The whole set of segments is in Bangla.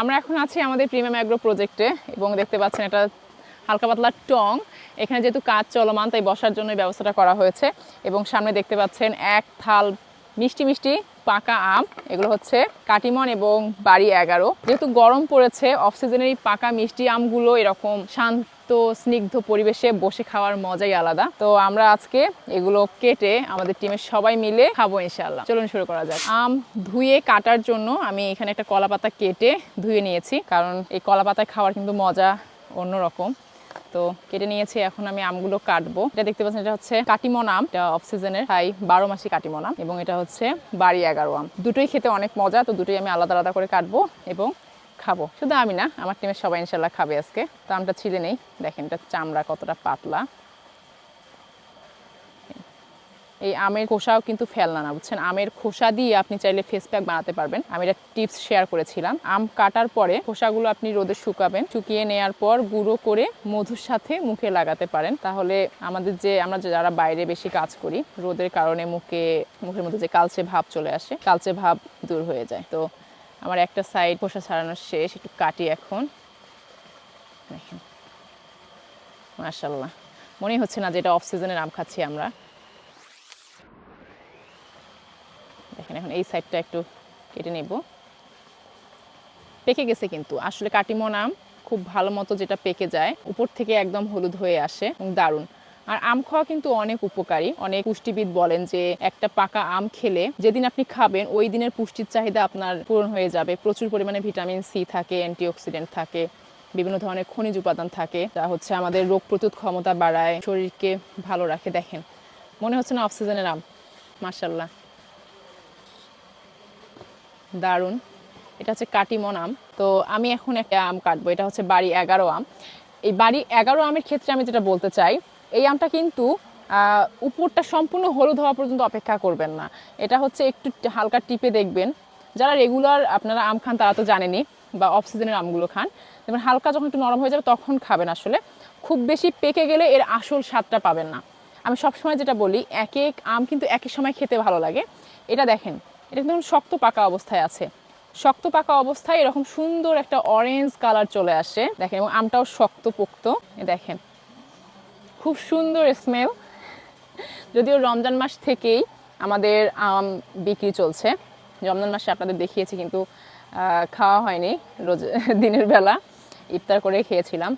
আমরা এখন আছি আমাদের প্রিমিয়াম অ্যাগ্রো প্রজেক্টে এবং দেখতে পাচ্ছেন এটা হালকা পাতলা টং। এখানে যেহেতু কাজ চলমান, তাই বসার জন্য ব্যবস্থাটা করা হয়েছে। এবং সামনে দেখতে পাচ্ছেন এক থাল মিষ্টি মিষ্টি পাকা আম, এগুলো হচ্ছে কাটিমন এবং বাড়ি এগারো। যেহেতু গরম পড়েছে অফ সিজনের এই পাকা মিষ্টি আমগুলো এরকম শান্ত, স্নিগ্ধ পরিবেশে বসে খাওয়ার মজাই আলাদা। তো আমরা আজকে এগুলো কেটে আমাদের টিমের সবাই মিলে খাব ইনশাল্লাহ চলুন শুরু করা যাক। আম ধুয়ে কাটার জন্য আমি এখানে একটা কলা পাতা কেটে ধুয়ে নিয়েছি, কারণ এই কলা পাতায় খাওয়ার কিন্তু মজা অন্যরকম। তো কেটে নিয়েছি, এখন আমি আমগুলো কাটবো। এটা দেখতে পাচ্ছেন, এটা হচ্ছে কাটিমন আম। এটা অফ সিজনের তাই বারো মাসি কাটিমন আম এবং এটা হচ্ছে বাড়ি এগারো আম। দুটোই খেতে অনেক মজা, তো দুটোই আমি আলাদা আলাদা করে কাটবো এবং খাব। শুধু আমি না, আমার টিমের সবাই ইনশাল্লাহ খাবে আজকে। তো আমটা ছিলে নেই। দেখেন, এটা চামড়া কতটা পাতলা। এই আমের খোসাও কিন্তু ফেলনা না, বুঝছেন? আমের খোসা দিয়ে আপনি চাইলে ফেস প্যাক বানাতে পারবেন। আমি এটা টিপস শেয়ার করেছিলাম। আম কাটার পরে খোসাগুলো আপনি রোদে শুকাবেন। শুকিয়ে নেওয়ার পর গুঁড়ো করে মধুর সাথে মুখে লাগাতে পারেন। তাহলে আমাদের যে, আমরা যারা বাইরে বেশি কাজ করি, রোদের কারণে মুখে, মুখের মধ্যে যে কালচে ভাব চলে আসে, কালচে ভাব দূর হয়ে যায়। তো আমার একটা সাইড খোসা ছাড়ানো শেষ, একটু কাটি এখন। মার্শাল্লাহ মনে হচ্ছে না যে এটা অফ সিজনের আম খাচ্ছি আমরা। দেখেন এখন এই সাইডটা একটু কেটে নেব। পেকে গেছে কিন্তু। আসলে কাটিমন আম খুব ভালো মতো যেটা পেকে যায়, উপর থেকে একদম হলুদ হয়ে আসে এবং দারুণ। আর আম খাওয়া কিন্তু অনেক উপকারী। অনেক পুষ্টিবিদ বলেন যে, একটা পাকা আম খেলে যেদিন আপনি খাবেন, ওই দিনের পুষ্টির চাহিদা আপনার পূরণ হয়ে যাবে। প্রচুর পরিমাণে ভিটামিন সি থাকে, অ্যান্টিঅক্সিডেন্ট থাকে, বিভিন্ন ধরনের খনিজ উপাদান থাকে, যা হচ্ছে আমাদের রোগ প্রতিরোধ ক্ষমতা বাড়ায়, শরীরকে ভালো রাখে। দেখেন, মনে হচ্ছে না অক্সিজেনের আম। মার্শাল্লাহ দারুণ। এটা হচ্ছে কাটিমন আম। তো আমি এখন একটা আম কাটবো। এটা হচ্ছে বাড়ি এগারো আম। এই বাড়ি এগারো আমের ক্ষেত্রে আমি যেটা বলতে চাই, এই আমটা কিন্তু উপরটা সম্পূর্ণ হলুদ হওয়া পর্যন্ত অপেক্ষা করবেন না। এটা হচ্ছে একটু হালকা টিপে দেখবেন। যারা রেগুলার আপনারা আম খান, তারা তো জানেনি বা অফ সিজনের আমগুলো খান। যেমন হালকা যখন একটু নরম হয়ে যাবে, তখন খাবেন আসলে। খুব বেশি পেকে গেলে এর আসল স্বাদটা পাবেন না। আমি সবসময় যেটা বলি এক এক আম কিন্তু একই সময় খেতে ভালো লাগে। এটা দেখেন এটা কিন্তু শক্ত পাকা অবস্থায় আছে। শক্ত পাকা অবস্থায় এরকম সুন্দর একটা অরেঞ্জ কালার চলে আসে। দেখেন, এবং আমটাও শক্ত পোক্ত। দেখেন, খুব সুন্দর স্মেল যদিও রমজান মাস থেকেই আমাদের আম বিক্রি চলছে। রমজান মাসে আপনাদের দেখিয়েছি কিন্তু খাওয়া হয়নি রোজ, দিনের বেলা। ইফতার করে খেয়েছিলাম।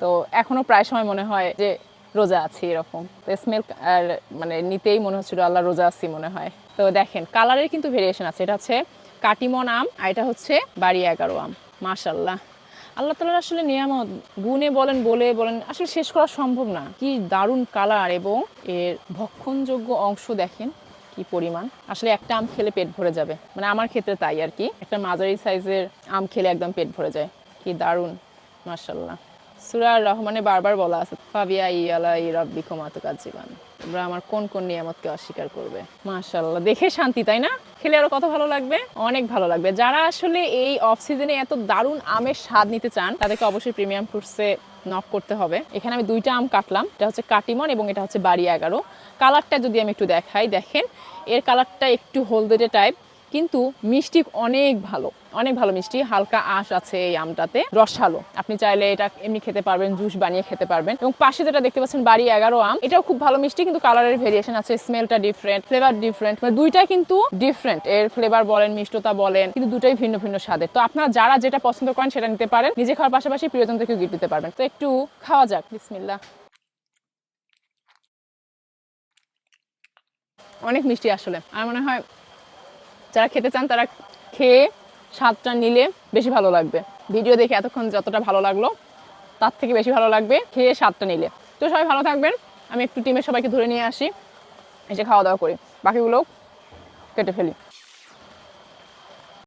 তো এখনও প্রায় সময় মনে হয় যে রোজা আছি এরকম। তো স্মেল আর মানে নিতেই মনে হচ্ছিল আল্লাহ রোজা আছি মনে হয়। তো দেখেন কালারের কিন্তু ভেরিয়েশন আছে। এটা হচ্ছে কাটিমন আম আর এটা হচ্ছে বাড়ি এগারো আম। মাশাল্লাহ আল্লাহ তালার আসলে নিয়ামত, গুণে বলেন, বলে বলেন, আসলে শেষ করা সম্ভব না। কি দারুণ কালার এবং এর ভক্ষণযোগ্য অংশ দেখেন কি পরিমাণ। আসলে একটা আম খেলে পেট ভরে যাবে। মানে আমার ক্ষেত্রে তাই আর কি। একটা মাঝারি সাইজের আম খেলে একদম পেট ভরে যায়। কি দারুণ। মার্শাল্লাহ সুরার রহমানে বারবার বলা আছে, ফাবিয়া ইয়ালা ই রব্বি ক্ষমাতুকার জীবন। তোমরা আমার কোন কোন নিয়ামতকে অস্বীকার করবে? মাশাল্লাহ দেখে শান্তি, তাই না? খেলে আরও কত ভালো লাগবে? অনেক ভালো লাগবে। যারা আসলে এই অফ সিজনে এত দারুণ আমের স্বাদ নিতে চান, তাদেরকে অবশ্যই প্রিমিয়াম ফ্রুটসে নক করতে হবে। এখানে আমি দুইটা আম কাটলাম, এটা হচ্ছে কাটিমন এবং এটা হচ্ছে বাড়ি এগারো। কালারটা যদি আমি একটু দেখাই, দেখেন, এর কালারটা একটু হলদেটে টাইপ কিন্তু মিষ্টি অনেক ভালো অনেক ভালো মিষ্টি। হালকা আঁশ আছে এই আমটাতে, রসালো। আপনি চাইলে এটা এমনি খেতে পারবেন, জুস বানিয়ে খেতে পারবেন। এবং পাশে যেটা দেখতে পাচ্ছেন, বাড়ি এগারো আম, এটাও খুব ভালো মিষ্টি, কিন্তু কালারের ভেরিয়েশন আছে স্মেলটা ডিফারেন্ট ফ্লেভার ডিফারেন্ট মানে দুইটাই কিন্তু ডিফারেন্ট এর ফ্লেভার বলেন, মিষ্টতা বলেন, কিন্তু দুটাই ভিন্ন ভিন্ন স্বাদের। তো আপনারা যারা যেটা পছন্দ করেন সেটা নিতে পারেন, নিজে খাওয়ার পাশাপাশি প্রিয়জনদেরকেও গিফট দিতে পারবেন। তো একটু খাওয়া যাক, বিসমিল্লাহ। অনেক মিষ্টি আসলে, আমার মনে হয় যারা খেতে চান তারা খেয়ে স্বাদটা নিলে বেশি ভালো লাগবে। ভিডিও দেখে এতক্ষণ যতটা ভালো লাগল, তার থেকে বেশি ভালো লাগবে খেয়ে স্বাদটা নিলে। তো সবাই ভালো থাকবেন, আমি একটু টিমের সবাইকে ধরে নিয়ে আসি, এসে খাওয়া দাওয়া করি বাকিগুলো কেটে ফেলি।